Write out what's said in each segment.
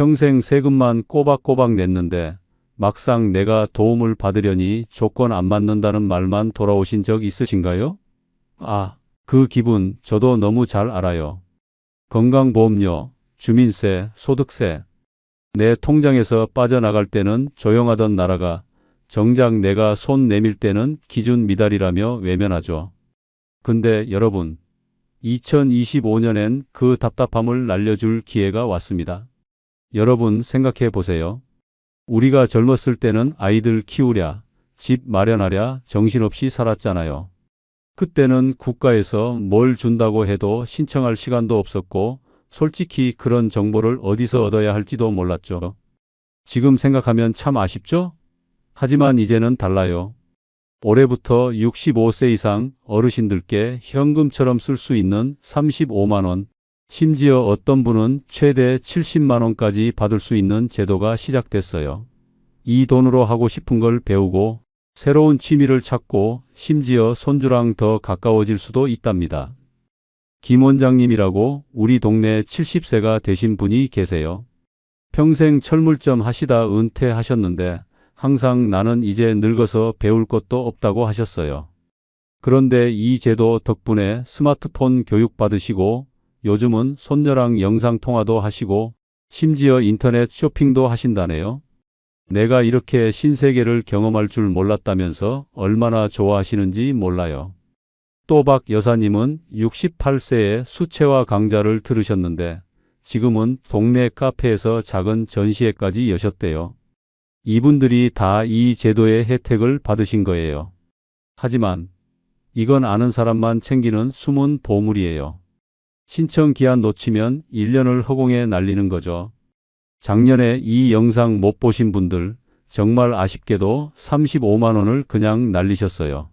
평생 세금만 꼬박꼬박 냈는데 막상 내가 도움을 받으려니 조건 안 맞는다는 말만 돌아오신 적 있으신가요? 아, 그 기분 저도 너무 잘 알아요. 건강보험료, 주민세, 소득세. 내 통장에서 빠져나갈 때는 조용하던 나라가 정작 내가 손 내밀 때는 기준 미달이라며 외면하죠. 근데 여러분, 2025년엔 그 답답함을 날려줄 기회가 왔습니다. 여러분 생각해 보세요. 우리가 젊었을 때는 아이들 키우랴, 집 마련하랴 정신없이 살았잖아요. 그때는 국가에서 뭘 준다고 해도 신청할 시간도 없었고, 솔직히 그런 정보를 어디서 얻어야 할지도 몰랐죠. 지금 생각하면 참 아쉽죠? 하지만 이제는 달라요. 올해부터 65세 이상 어르신들께 현금처럼 쓸 수 있는 35만원, 심지어 어떤 분은 최대 70만원까지 받을 수 있는 제도가 시작됐어요. 이 돈으로 하고 싶은 걸 배우고 새로운 취미를 찾고 심지어 손주랑 더 가까워질 수도 있답니다. 김 원장님이라고 우리 동네 70세가 되신 분이 계세요. 평생 철물점 하시다 은퇴하셨는데 항상 나는 이제 늙어서 배울 것도 없다고 하셨어요. 그런데 이 제도 덕분에 스마트폰 교육 받으시고 요즘은 손녀랑 영상통화도 하시고 심지어 인터넷 쇼핑도 하신다네요. 내가 이렇게 신세계를 경험할 줄 몰랐다면서 얼마나 좋아하시는지 몰라요. 또 박 여사님은 68세에 수채화 강좌를 들으셨는데 지금은 동네 카페에서 작은 전시회까지 여셨대요. 이분들이 다 이 제도의 혜택을 받으신 거예요. 하지만 이건 아는 사람만 챙기는 숨은 보물이에요. 신청 기한 놓치면 1년을 허공에 날리는 거죠. 작년에 이 영상 못 보신 분들 정말 아쉽게도 35만 원을 그냥 날리셨어요.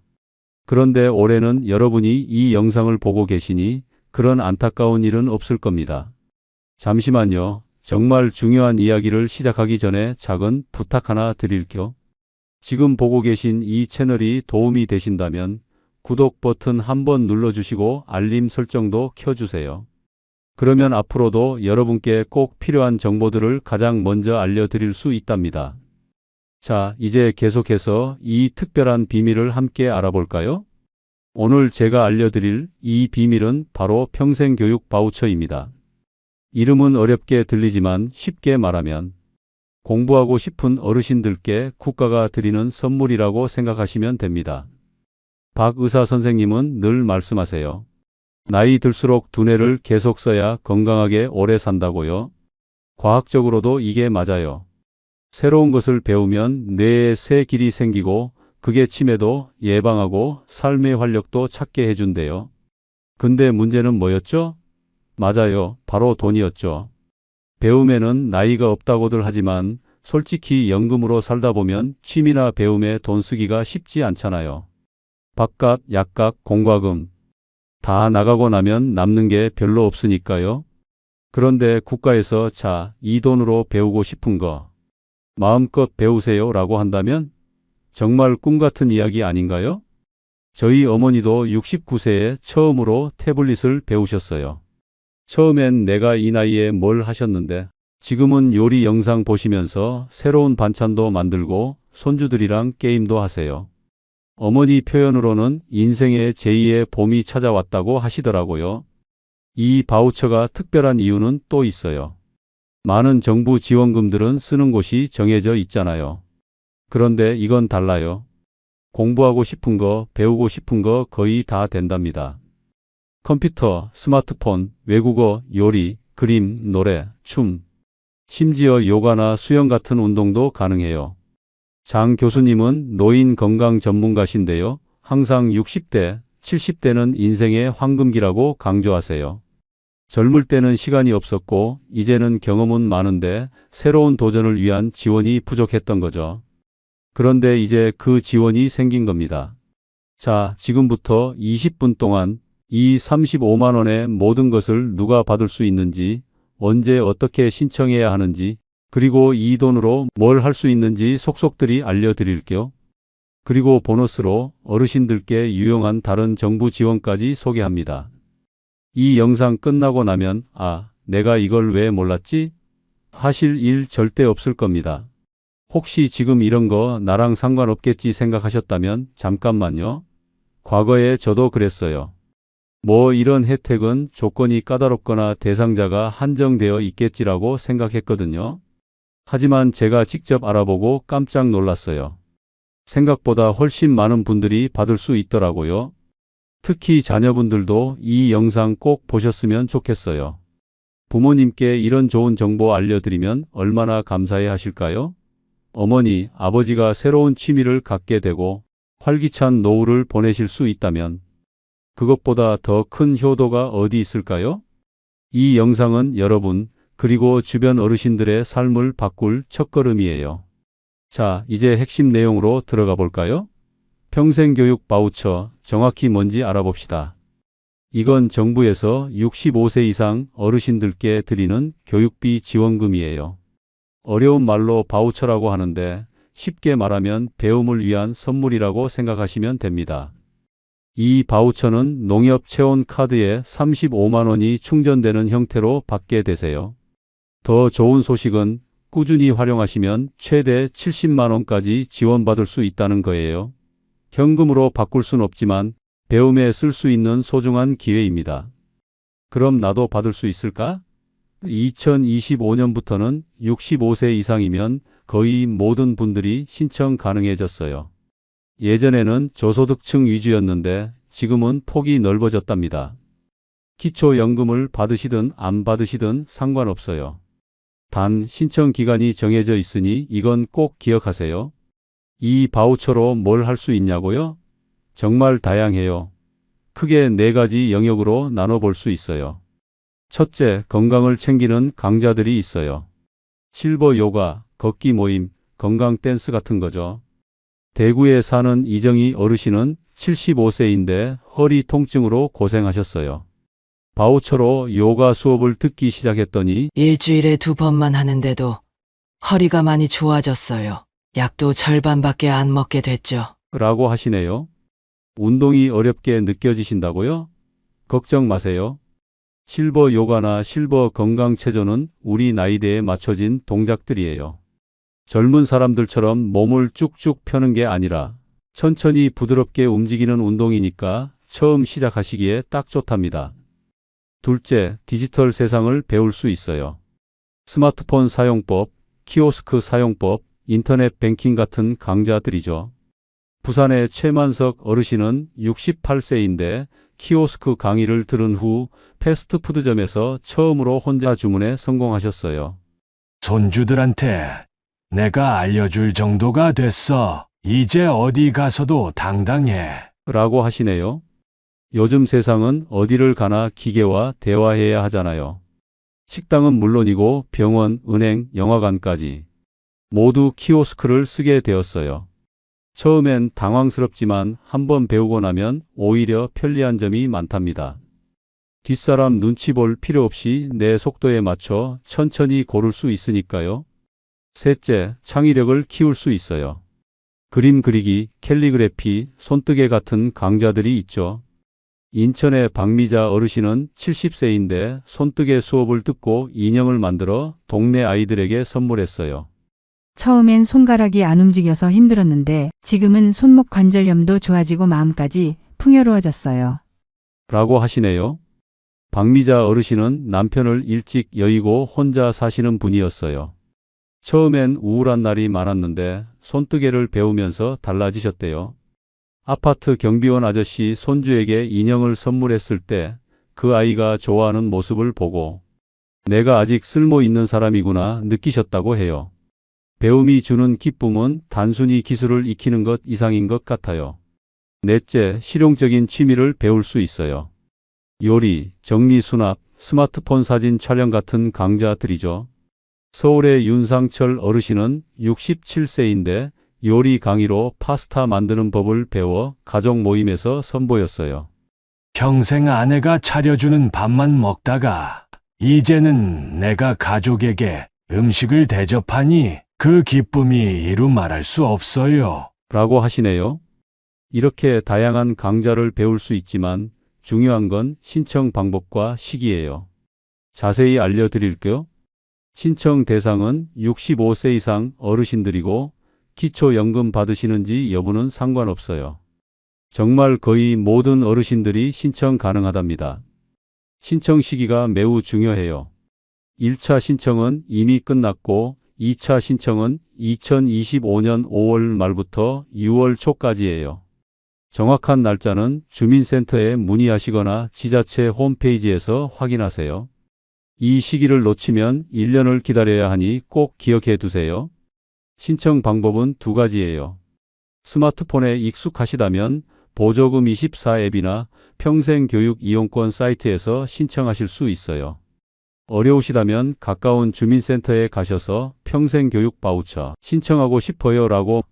그런데 올해는 여러분이 이 영상을 보고 계시니 그런 안타까운 일은 없을 겁니다. 잠시만요. 정말 중요한 이야기를 시작하기 전에 작은 부탁 하나 드릴게요. 지금 보고 계신 이 채널이 도움이 되신다면 구독 버튼 한번 눌러주시고 알림 설정도 켜주세요. 그러면 앞으로도 여러분께 꼭 필요한 정보들을 가장 먼저 알려드릴 수 있답니다. 자, 이제 계속해서 이 특별한 비밀을 함께 알아볼까요? 오늘 제가 알려드릴 이 비밀은 바로 평생교육 바우처입니다. 이름은 어렵게 들리지만 쉽게 말하면 공부하고 싶은 어르신들께 국가가 드리는 선물이라고 생각하시면 됩니다. 박 의사 선생님은 늘 말씀하세요. 나이 들수록 두뇌를 계속 써야 건강하게 오래 산다고요. 과학적으로도 이게 맞아요. 새로운 것을 배우면 뇌에 새 길이 생기고 그게 치매도 예방하고 삶의 활력도 찾게 해준대요. 근데 문제는 뭐였죠? 맞아요. 바로 돈이었죠. 배움에는 나이가 없다고들 하지만 솔직히 연금으로 살다 보면 취미나 배움에 돈 쓰기가 쉽지 않잖아요. 밥값, 약값, 공과금 다 나가고 나면 남는 게 별로 없으니까요. 그런데 국가에서 자, 이 돈으로 배우고 싶은 거 마음껏 배우세요 라고 한다면 정말 꿈 같은 이야기 아닌가요? 저희 어머니도 69세에 처음으로 태블릿을 배우셨어요. 처음엔 내가 이 나이에 뭘 하셨는데 지금은 요리 영상 보시면서 새로운 반찬도 만들고 손주들이랑 게임도 하세요. 어머니 표현으로는 인생의 제2의 봄이 찾아왔다고 하시더라고요. 이 바우처가 특별한 이유는 또 있어요. 많은 정부 지원금들은 쓰는 곳이 정해져 있잖아요. 그런데 이건 달라요. 공부하고 싶은 거, 배우고 싶은 거 거의 다 된답니다. 컴퓨터, 스마트폰, 외국어, 요리, 그림, 노래, 춤, 심지어 요가나 수영 같은 운동도 가능해요. 장 교수님은 노인 건강 전문가신데요. 항상 60대, 70대는 인생의 황금기라고 강조하세요. 젊을 때는 시간이 없었고 이제는 경험은 많은데 새로운 도전을 위한 지원이 부족했던 거죠. 그런데 이제 그 지원이 생긴 겁니다. 자, 지금부터 20분 동안 이 35만 원의 모든 것을 누가 받을 수 있는지, 언제 어떻게 신청해야 하는지, 그리고 이 돈으로 뭘 할 수 있는지 속속들이 알려드릴게요. 그리고 보너스로 어르신들께 유용한 다른 정부 지원까지 소개합니다. 이 영상 끝나고 나면 아, 내가 이걸 왜 몰랐지? 하실 일 절대 없을 겁니다. 혹시 지금 이런 거 나랑 상관없겠지 생각하셨다면 잠깐만요. 과거에 저도 그랬어요. 뭐 이런 혜택은 조건이 까다롭거나 대상자가 한정되어 있겠지라고 생각했거든요. 하지만 제가 직접 알아보고 깜짝 놀랐어요. 생각보다 훨씬 많은 분들이 받을 수 있더라고요. 특히 자녀분들도 이 영상 꼭 보셨으면 좋겠어요. 부모님께 이런 좋은 정보 알려드리면 얼마나 감사해 하실까요? 어머니, 아버지가 새로운 취미를 갖게 되고 활기찬 노후를 보내실 수 있다면 그것보다 더 큰 효도가 어디 있을까요? 이 영상은 여러분, 그리고 주변 어르신들의 삶을 바꿀 첫걸음이에요. 자, 이제 핵심 내용으로 들어가 볼까요? 평생교육 바우처, 정확히 뭔지 알아봅시다. 이건 정부에서 65세 이상 어르신들께 드리는 교육비 지원금이에요. 어려운 말로 바우처라고 하는데 쉽게 말하면 배움을 위한 선물이라고 생각하시면 됩니다. 이 바우처는 농협 체온 카드에 35만 원이 충전되는 형태로 받게 되세요. 더 좋은 소식은 꾸준히 활용하시면 최대 70만 원까지 지원받을 수 있다는 거예요. 현금으로 바꿀 순 없지만 배움에 쓸 수 있는 소중한 기회입니다. 그럼 나도 받을 수 있을까? 2025년부터는 65세 이상이면 거의 모든 분들이 신청 가능해졌어요. 예전에는 저소득층 위주였는데 지금은 폭이 넓어졌답니다. 기초연금을 받으시든 안 받으시든 상관없어요. 단 신청 기간이 정해져 있으니 이건 꼭 기억하세요. 이 바우처로 뭘 할 수 있냐고요? 정말 다양해요. 크게 네 가지 영역으로 나눠볼 수 있어요. 첫째, 건강을 챙기는 강좌들이 있어요. 실버 요가, 걷기 모임, 건강 댄스 같은 거죠. 대구에 사는 이정희 어르신은 75세인데 허리 통증으로 고생하셨어요. 바우처로 요가 수업을 듣기 시작했더니 일주일에 두 번만 하는데도 허리가 많이 좋아졌어요. 약도 절반밖에 안 먹게 됐죠. 라고 하시네요. 운동이 어렵게 느껴지신다고요? 걱정 마세요. 실버 요가나 실버 건강 체조는 우리 나이대에 맞춰진 동작들이에요. 젊은 사람들처럼 몸을 쭉쭉 펴는 게 아니라 천천히 부드럽게 움직이는 운동이니까 처음 시작하시기에 딱 좋답니다. 둘째, 디지털 세상을 배울 수 있어요. 스마트폰 사용법, 키오스크 사용법, 인터넷 뱅킹 같은 강좌들이죠. 부산의 최만석 어르신은 68세인데 키오스크 강의를 들은 후 패스트푸드점에서 처음으로 혼자 주문에 성공하셨어요. 손주들한테 내가 알려줄 정도가 됐어. 이제 어디 가서도 당당해. 라고 하시네요. 요즘 세상은 어디를 가나 기계와 대화해야 하잖아요. 식당은 물론이고 병원, 은행, 영화관까지 모두 키오스크를 쓰게 되었어요. 처음엔 당황스럽지만 한번 배우고 나면 오히려 편리한 점이 많답니다. 뒷사람 눈치 볼 필요 없이 내 속도에 맞춰 천천히 고를 수 있으니까요. 셋째, 창의력을 키울 수 있어요. 그림 그리기, 캘리그래피, 손뜨개 같은 강좌들이 있죠. 인천의 박미자 어르신은 70세인데 손뜨개 수업을 듣고 인형을 만들어 동네 아이들에게 선물했어요. 처음엔 손가락이 안 움직여서 힘들었는데 지금은 손목 관절염도 좋아지고 마음까지 풍요로워졌어요. 라고 하시네요. 박미자 어르신은 남편을 일찍 여의고 혼자 사시는 분이었어요. 처음엔 우울한 날이 많았는데 손뜨개를 배우면서 달라지셨대요. 아파트 경비원 아저씨 손주에게 인형을 선물했을 때 그 아이가 좋아하는 모습을 보고 내가 아직 쓸모 있는 사람이구나 느끼셨다고 해요. 배움이 주는 기쁨은 단순히 기술을 익히는 것 이상인 것 같아요. 넷째, 실용적인 취미를 배울 수 있어요. 요리, 정리 수납, 스마트폰 사진 촬영 같은 강좌들이죠. 서울의 윤상철 어르신은 67세인데 요리 강의로 파스타 만드는 법을 배워 가족 모임에서 선보였어요. 평생 아내가 차려주는 밥만 먹다가 이제는 내가 가족에게 음식을 대접하니 그 기쁨이 이루 말할 수 없어요. 라고 하시네요. 이렇게 다양한 강좌를 배울 수 있지만 중요한 건 신청 방법과 시기예요. 자세히 알려드릴게요. 신청 대상은 65세 이상 어르신들이고 기초연금 받으시는지 여부는 상관없어요. 정말 거의 모든 어르신들이 신청 가능하답니다. 신청 시기가 매우 중요해요. 1차 신청은 이미 끝났고 2차 신청은 2025년 5월 말부터 6월 초까지예요. 정확한 날짜는 주민센터에 문의하시거나 지자체 홈페이지에서 확인하세요. 이 시기를 놓치면 1년을 기다려야 하니 꼭 기억해 두세요. 신청 방법은 두 가지예요. 스마트폰에 익숙하시다면 보조금 24 앱이나 평생교육 이용권 사이트에서 신청하실 수 있어요. 어려우시다면 가까운 주민센터에 가셔서 평생교육 바우처 신청하고 싶어요 라고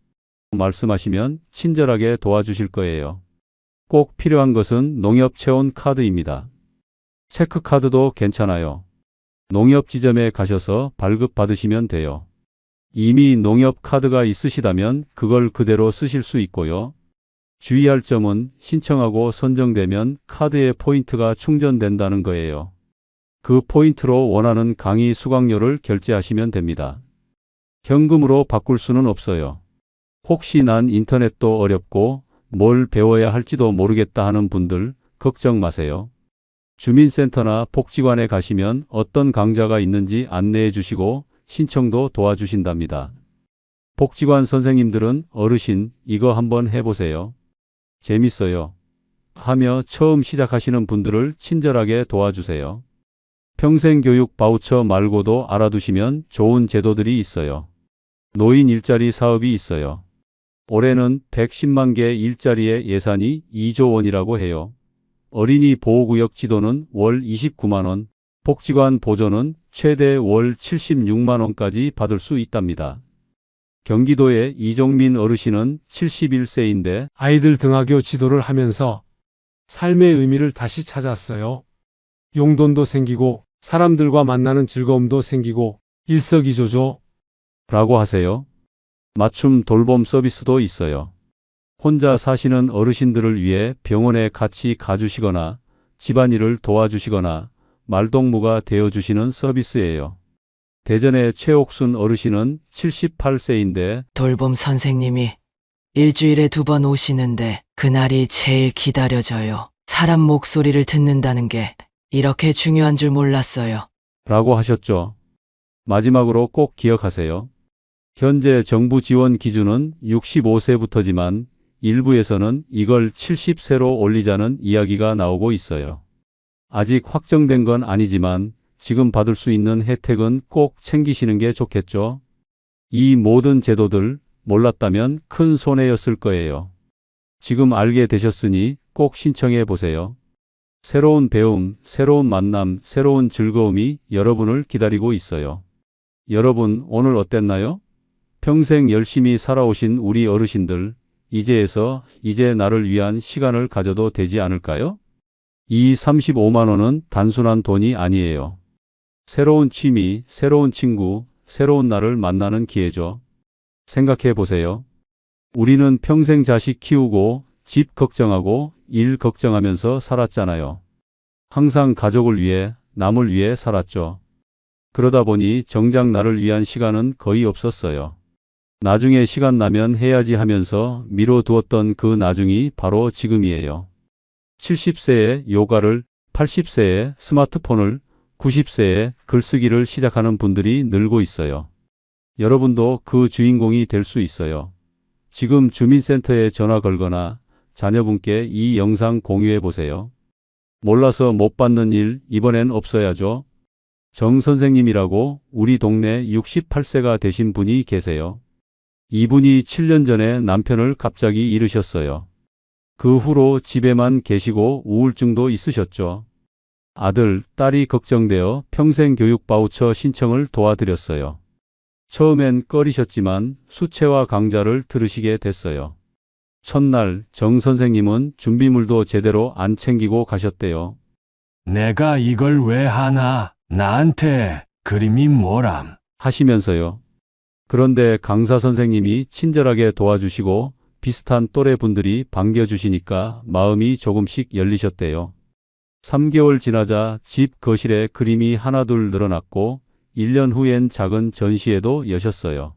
말씀하시면 친절하게 도와주실 거예요. 꼭 필요한 것은 농협 체온 카드입니다. 체크카드도 괜찮아요. 농협 지점에 가셔서 발급 받으시면 돼요. 이미 농협 카드가 있으시다면 그걸 그대로 쓰실 수 있고요. 주의할 점은 신청하고 선정되면 카드의 포인트가 충전된다는 거예요. 그 포인트로 원하는 강의 수강료를 결제하시면 됩니다. 현금으로 바꿀 수는 없어요. 혹시 난 인터넷도 어렵고 뭘 배워야 할지도 모르겠다 하는 분들 걱정 마세요. 주민센터나 복지관에 가시면 어떤 강좌가 있는지 안내해 주시고 신청도 도와주신답니다. 복지관 선생님들은 어르신 이거 한번 해보세요. 재밌어요. 하며 처음 시작하시는 분들을 친절하게 도와주세요. 평생교육 바우처 말고도 알아두시면 좋은 제도들이 있어요. 노인 일자리 사업이 있어요. 올해는 110만 개 일자리의 예산이 2조 원이라고 해요. 어린이 보호구역 지도는 월 29만 원, 복지관 보조는 최대 월 76만 원까지 받을 수 있답니다. 경기도의 이종민 어르신은 71세인데 아이들 등하교 지도를 하면서 삶의 의미를 다시 찾았어요. 용돈도 생기고 사람들과 만나는 즐거움도 생기고 일석이조죠. 라고 하세요. 맞춤 돌봄 서비스도 있어요. 혼자 사시는 어르신들을 위해 병원에 같이 가주시거나 집안일을 도와주시거나 말동무가 되어주시는 서비스예요. 대전의 최옥순 어르신은 78세인데 돌봄 선생님이 일주일에 두 번 오시는데 그날이 제일 기다려져요. 사람 목소리를 듣는다는 게 이렇게 중요한 줄 몰랐어요. 라고 하셨죠. 마지막으로 꼭 기억하세요. 현재 정부 지원 기준은 65세부터지만 일부에서는 이걸 70세로 올리자는 이야기가 나오고 있어요. 아직 확정된 건 아니지만 지금 받을 수 있는 혜택은 꼭 챙기시는 게 좋겠죠. 이 모든 제도들 몰랐다면 큰 손해였을 거예요. 지금 알게 되셨으니 꼭 신청해 보세요. 새로운 배움, 새로운 만남, 새로운 즐거움이 여러분을 기다리고 있어요. 여러분, 오늘 어땠나요? 평생 열심히 살아오신 우리 어르신들, 이제에서 이제 나를 위한 시간을 가져도 되지 않을까요? 이 35만 원은 단순한 돈이 아니에요. 새로운 취미, 새로운 친구, 새로운 나를 만나는 기회죠. 생각해 보세요. 우리는 평생 자식 키우고 집 걱정하고 일 걱정하면서 살았잖아요. 항상 가족을 위해, 남을 위해 살았죠. 그러다 보니 정작 나를 위한 시간은 거의 없었어요. 나중에 시간 나면 해야지 하면서 미뤄두었던 그 나중이 바로 지금이에요. 70세에 요가를, 80세에 스마트폰을, 90세에 글쓰기를 시작하는 분들이 늘고 있어요. 여러분도 그 주인공이 될 수 있어요. 지금 주민센터에 전화 걸거나 자녀분께 이 영상 공유해 보세요. 몰라서 못 받는 일 이번엔 없어야죠. 정 선생님이라고 우리 동네 68세가 되신 분이 계세요. 이분이 7년 전에 남편을 갑자기 잃으셨어요. 그 후로 집에만 계시고 우울증도 있으셨죠. 아들, 딸이 걱정되어 평생 교육 바우처 신청을 도와드렸어요. 처음엔 꺼리셨지만 수채화 강좌를 들으시게 됐어요. 첫날 정 선생님은 준비물도 제대로 안 챙기고 가셨대요. 내가 이걸 왜 하나? 나한테 그림이 뭐람? 하시면서요. 그런데 강사 선생님이 친절하게 도와주시고 비슷한 또래 분들이 반겨주시니까 마음이 조금씩 열리셨대요. 3개월 지나자 집 거실에 그림이 하나둘 늘어났고 1년 후엔 작은 전시회도 여셨어요.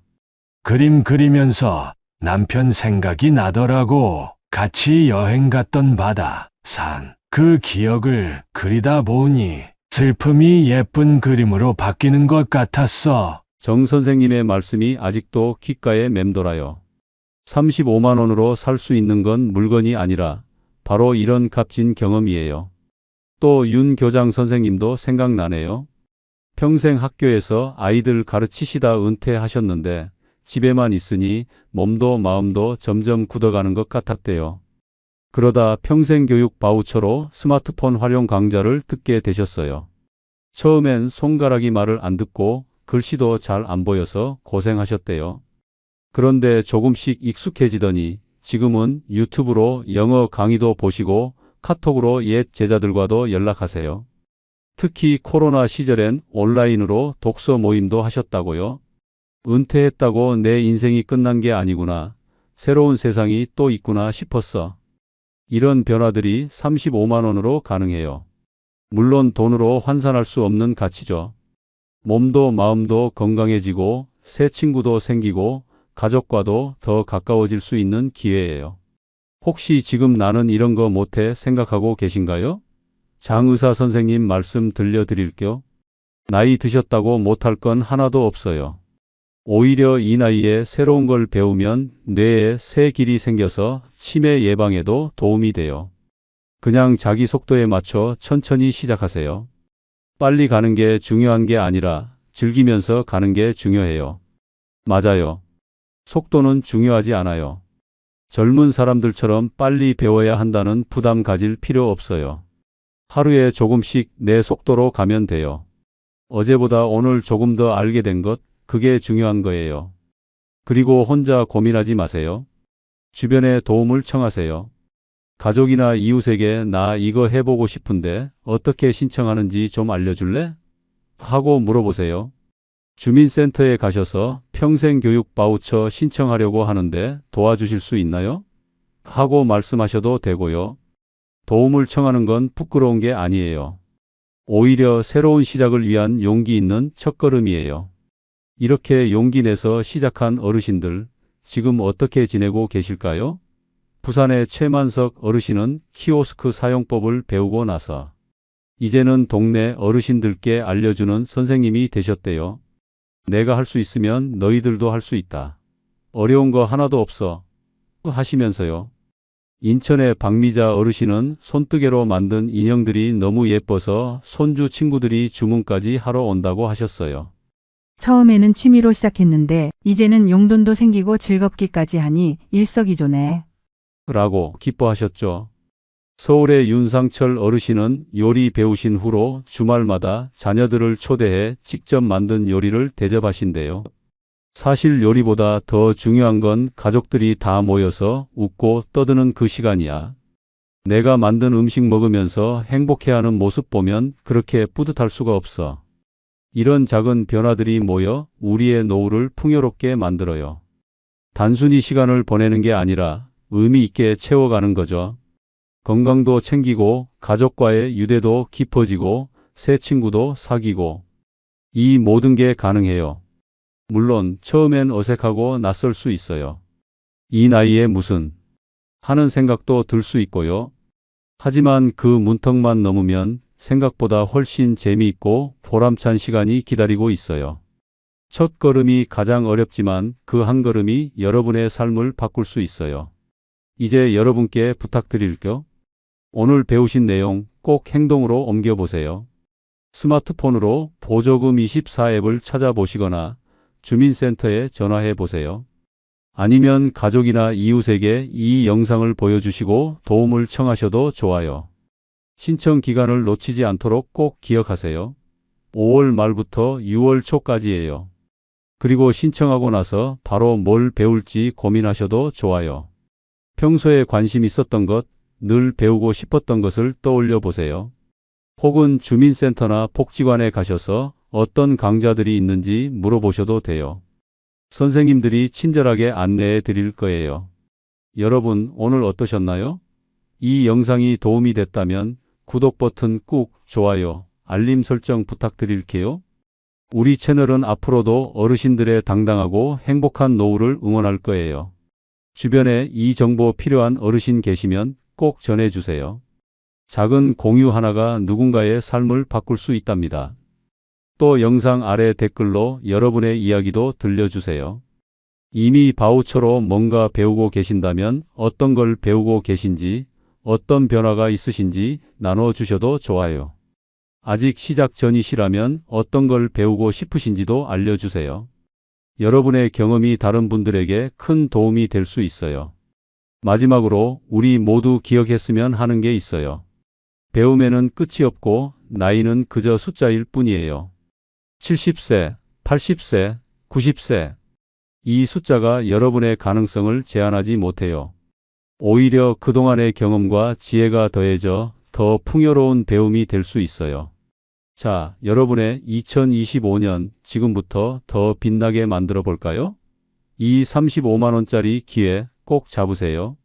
그림 그리면서 남편 생각이 나더라고. 같이 여행 갔던 바다, 산, 그 기억을 그리다 보니 슬픔이 예쁜 그림으로 바뀌는 것 같았어. 정 선생님의 말씀이 아직도 귓가에 맴돌아요. 35만 원으로 살 수 있는 건 물건이 아니라 바로 이런 값진 경험이에요. 또 윤 교장 선생님도 생각나네요. 평생 학교에서 아이들 가르치시다 은퇴하셨는데 집에만 있으니 몸도 마음도 점점 굳어가는 것 같았대요. 그러다 평생교육 바우처로 스마트폰 활용 강좌를 듣게 되셨어요. 처음엔 손가락이 말을 안 듣고 글씨도 잘 안 보여서 고생하셨대요. 그런데 조금씩 익숙해지더니 지금은 유튜브로 영어 강의도 보시고 카톡으로 옛 제자들과도 연락하세요. 특히 코로나 시절엔 온라인으로 독서 모임도 하셨다고요. 은퇴했다고 내 인생이 끝난 게 아니구나. 새로운 세상이 또 있구나 싶었어. 이런 변화들이 35만 원으로 가능해요. 물론 돈으로 환산할 수 없는 가치죠. 몸도 마음도 건강해지고 새 친구도 생기고 가족과도 더 가까워질 수 있는 기회예요. 혹시 지금 나는 이런 거 못해 생각하고 계신가요? 장 의사 선생님 말씀 들려드릴게요. 나이 드셨다고 못할 건 하나도 없어요. 오히려 이 나이에 새로운 걸 배우면 뇌에 새 길이 생겨서 치매 예방에도 도움이 돼요. 그냥 자기 속도에 맞춰 천천히 시작하세요. 빨리 가는 게 중요한 게 아니라 즐기면서 가는 게 중요해요. 맞아요. 속도는 중요하지 않아요. 젊은 사람들처럼 빨리 배워야 한다는 부담 가질 필요 없어요. 하루에 조금씩 내 속도로 가면 돼요. 어제보다 오늘 조금 더 알게 된 것, 그게 중요한 거예요. 그리고 혼자 고민하지 마세요. 주변에 도움을 청하세요. 가족이나 이웃에게 나 이거 해보고 싶은데 어떻게 신청하는지 좀 알려줄래? 하고 물어보세요. 주민센터에 가셔서 평생교육 바우처 신청하려고 하는데 도와주실 수 있나요? 하고 말씀하셔도 되고요. 도움을 청하는 건 부끄러운 게 아니에요. 오히려 새로운 시작을 위한 용기 있는 첫걸음이에요. 이렇게 용기 내서 시작한 어르신들, 지금 어떻게 지내고 계실까요? 부산의 최만석 어르신은 키오스크 사용법을 배우고 나서 이제는 동네 어르신들께 알려주는 선생님이 되셨대요. 내가 할 수 있으면 너희들도 할 수 있다. 어려운 거 하나도 없어. 하시면서요. 인천의 박미자 어르신은 손뜨개로 만든 인형들이 너무 예뻐서 손주 친구들이 주문까지 하러 온다고 하셨어요. 처음에는 취미로 시작했는데 이제는 용돈도 생기고 즐겁기까지 하니 일석이조네. 라고 기뻐하셨죠. 서울의 윤상철 어르신은 요리 배우신 후로 주말마다 자녀들을 초대해 직접 만든 요리를 대접하신대요. 사실 요리보다 더 중요한 건 가족들이 다 모여서 웃고 떠드는 그 시간이야. 내가 만든 음식 먹으면서 행복해하는 모습 보면 그렇게 뿌듯할 수가 없어. 이런 작은 변화들이 모여 우리의 노후를 풍요롭게 만들어요. 단순히 시간을 보내는 게 아니라 의미 있게 채워가는 거죠. 건강도 챙기고 가족과의 유대도 깊어지고 새 친구도 사귀고 이 모든 게 가능해요. 물론 처음엔 어색하고 낯설 수 있어요. 이 나이에 무슨 하는 생각도 들 수 있고요. 하지만 그 문턱만 넘으면 생각보다 훨씬 재미있고 보람찬 시간이 기다리고 있어요. 첫 걸음이 가장 어렵지만 그 한 걸음이 여러분의 삶을 바꿀 수 있어요. 이제 여러분께 부탁드릴게요. 오늘 배우신 내용 꼭 행동으로 옮겨보세요. 스마트폰으로 보조금 24 앱을 찾아보시거나 주민센터에 전화해 보세요. 아니면 가족이나 이웃에게 이 영상을 보여주시고 도움을 청하셔도 좋아요. 신청 기간을 놓치지 않도록 꼭 기억하세요. 5월 말부터 6월 초까지예요. 그리고 신청하고 나서 바로 뭘 배울지 고민하셔도 좋아요. 평소에 관심 있었던 것, 늘 배우고 싶었던 것을 떠올려 보세요. 혹은 주민센터나 복지관에 가셔서 어떤 강좌들이 있는지 물어보셔도 돼요. 선생님들이 친절하게 안내해 드릴 거예요. 여러분, 오늘 어떠셨나요? 이 영상이 도움이 됐다면 구독 버튼 꾹, 좋아요, 알림 설정 부탁드릴게요. 우리 채널은 앞으로도 어르신들의 당당하고 행복한 노후를 응원할 거예요. 주변에 이 정보 필요한 어르신 계시면 꼭 전해주세요. 작은 공유 하나가 누군가의 삶을 바꿀 수 있답니다. 또 영상 아래 댓글로 여러분의 이야기도 들려주세요. 이미 바우처로 뭔가 배우고 계신다면 어떤 걸 배우고 계신지, 어떤 변화가 있으신지 나눠주셔도 좋아요. 아직 시작 전이시라면 어떤 걸 배우고 싶으신지도 알려주세요. 여러분의 경험이 다른 분들에게 큰 도움이 될 수 있어요. 마지막으로 우리 모두 기억했으면 하는 게 있어요. 배움에는 끝이 없고 나이는 그저 숫자일 뿐이에요. 70세, 80세, 90세. 이 숫자가 여러분의 가능성을 제한하지 못해요. 오히려 그동안의 경험과 지혜가 더해져 더 풍요로운 배움이 될 수 있어요. 자, 여러분의 2025년 지금부터 더 빛나게 만들어 볼까요? 이 35만원짜리 기회 꼭 잡으세요.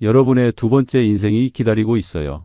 여러분의 두 번째 인생이 기다리고 있어요.